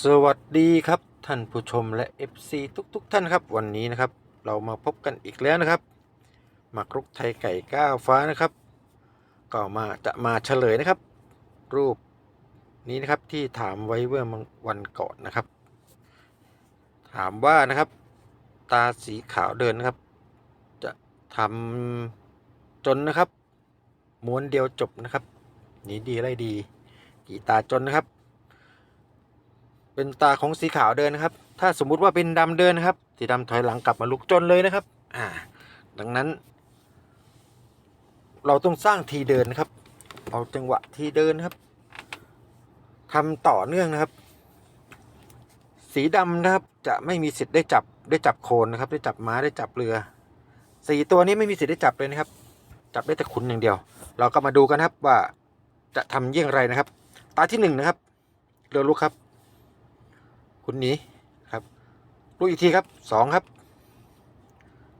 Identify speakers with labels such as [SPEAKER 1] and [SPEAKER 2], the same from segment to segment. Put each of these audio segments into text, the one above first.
[SPEAKER 1] สวัสดีครับท่านผู้ชมและ FC ทุกๆทท่านครับ วันนี้นะครับ เรามาพบกันอีกแล้วนะครับหมักรุกไทยไก่ก้าวฟ้านะครับ ก็มาจะมาเฉลยนะครับ รูปนี้นะครับที่ถามไว้เมื่อวันก่อนนะครับ ถามว่านะครับ ตาสีขาวเดินนะครับ จะทำจนนะครับ ม้วนเดียวจบนะครับหนีดีไล่ดี กี่ตาจนนะครับ เป็นตาของสีขาวเดินนะครับ ถ้าสมมุติว่าเป็นดำเดินนะครับ สีดำถอยหลังกลับมาลุกจนเลยนะครับ อ่า ดังนั้น เราต้องสร้างทีเดินนะครับ เอาจังหวะทีเดินครับทำต่อเนื่องนะครับ สีดำนะครับ จะไม่มีสิทธิ์ได้จับได้จับโคนนะครับ ได้จับม้าได้จับเรือสีตัวนี้ไม่มีสิทธิ์ได้จับเลยนะครับ จับได้แต่ขุนอย่างเดียว เราก็มาดูกันครับว่าจะทำเยี่ยงไรนะครับ ตาที่หนึ่งนะครับ เรือลุกครับ คุณหนีครับลุกอีกทีครับสองครับ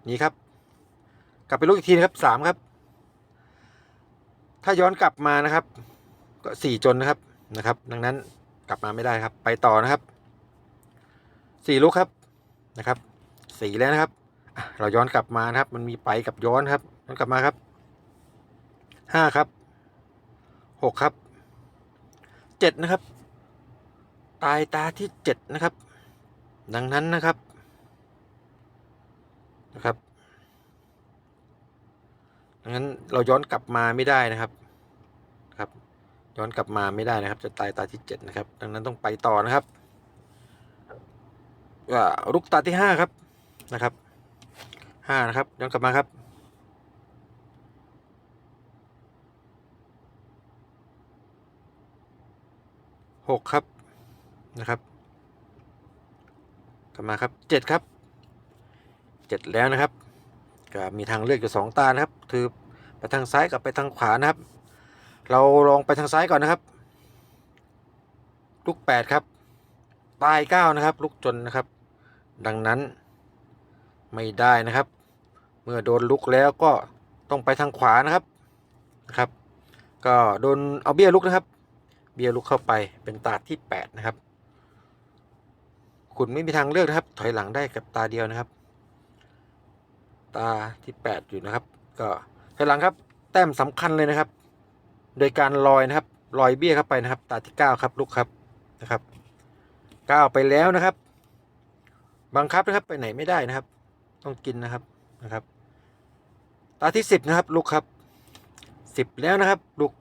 [SPEAKER 1] หนีครับ กลับไปลุกอีกทีนะครับสามครับ ถ้าย้อนกลับมานะครับ ก็สี่จนนะครับนะครับ ดังนั้นกลับมาไม่ได้ครับ ไปต่อนะครับสี่ลุกครับนะครับสี่แล้วนะครับเราย้อนกลับมานะครับ มันมีไปกับย้อนครับย้อนกลับมาครับห้าครับหกครับเจ็ดนะครับ ตายตาที่เจ็ดนะครับ ดังนั้นนะครับนะครับดังนั้นเราย้อนกลับมาไม่ได้นะครับครับ ย้อนกลับมาไม่ได้นะครับ จะตายตาที่เจ็ดนะครับ ดังนั้นต้องไปต่อนะครับว่าลุกตาที่ห้าครับนะครับห้านะครับย้อนกลับมาครับหกครับ นะครับ กลับมาครับเจ็ดครับเจ็ดแล้วนะครับก็มีทางเลือกอยู่สองตานะครับคือไปทางซ้ายกับไปทางขวานะครับ เราลองไปทางซ้ายก่อนนะครับ ลูกแปดครับตายเก้านะครับ ลูกจนนะครับ ดังนั้นไม่ได้นะครับ เมื่อโดนลุกแล้วก็ต้องไปทางขวานะครับนะครับ ก็โดนเอาเบี้ยลุกนะครับ เบี้ยลุกเข้าไปเป็นตาที่แปดนะครับ คุณไม่มีทางเลือกนะครับ ถอยหลังได้กับตาเดียวนะครับ ตาที่แปดอยู่นะครับ ก็ถอยหลังครับ แต้มสำคัญเลยนะครับ โดยการลอยนะครับ ลอยเบี้ยเข้าไปนะครับ ตาที่เก้าครับลุกครับนะครับเก้าไปแล้วนะครับ บังคับนะครับไปไหนไม่ได้นะครับ ต้องกินนะครับนะครับ ตาที่สิบนะครับลุกครับสิบแล้วนะครับลุก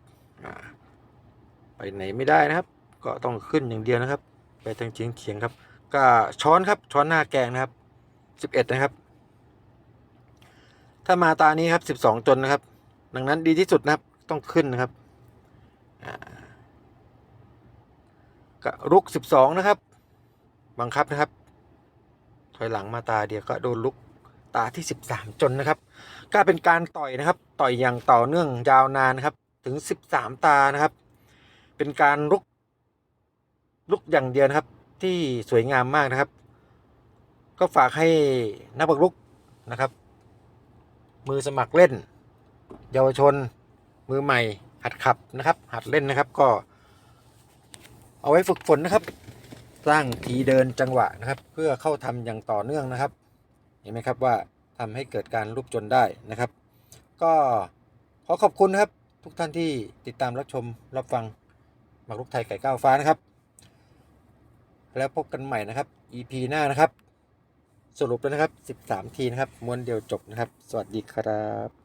[SPEAKER 1] ไปไหนไม่ได้นะครับ ก็ต้องขึ้นอย่างเดียวนะครับ ไปทางเฉียงเฉียงครับ ก็ช้อนครับช้อนหน้าแกงนะครับสิบเอ็ดนะครับ ถ้ามาตานี้ครับสิบสองจนนะครับ ดังนั้นดีที่สุดนะครับต้องขึ้นนะครับก็รุกสิบสองนะครับ บังคับนะครับ ถอยหลังมาตาเดียวก็โดนลุกตาที่สิบสามจนนะครับ ก็เป็นการต่อยนะครับ ต่อยอย่างต่อเนื่องยาวนานนะครับ ถึงสิบสามตานะครับ เป็นการลุกลุกอย่างเดียวนะครับ ที่สวยงามมากนะครับ ก็ฝากให้นักบักลุกนะครับ มือสมัครเล่น เยาวชน มือใหม่ หัดขับนะครับ หัดเล่นนะครับก็ เอาไว้ฝึกฝนนะครับ สร้างทีเดินจังหวะนะครับ เพื่อเข้าทำอย่างต่อเนื่องนะครับ เห็นไหมครับว่าทำให้เกิดการรูปจนได้นะครับ ก็ขอขอบคุณนะครับ ทุกท่านที่ติดตามรับชมรับฟังหมักลุกไทยไก่ก้าวฟ้านะครับ แล้วพบกันใหม่นะครับ EP หน้านะครับ สรุปแล้วนะครับ 13 ทีนะครับม้วนเดียวจบนะครับ สวัสดีครับ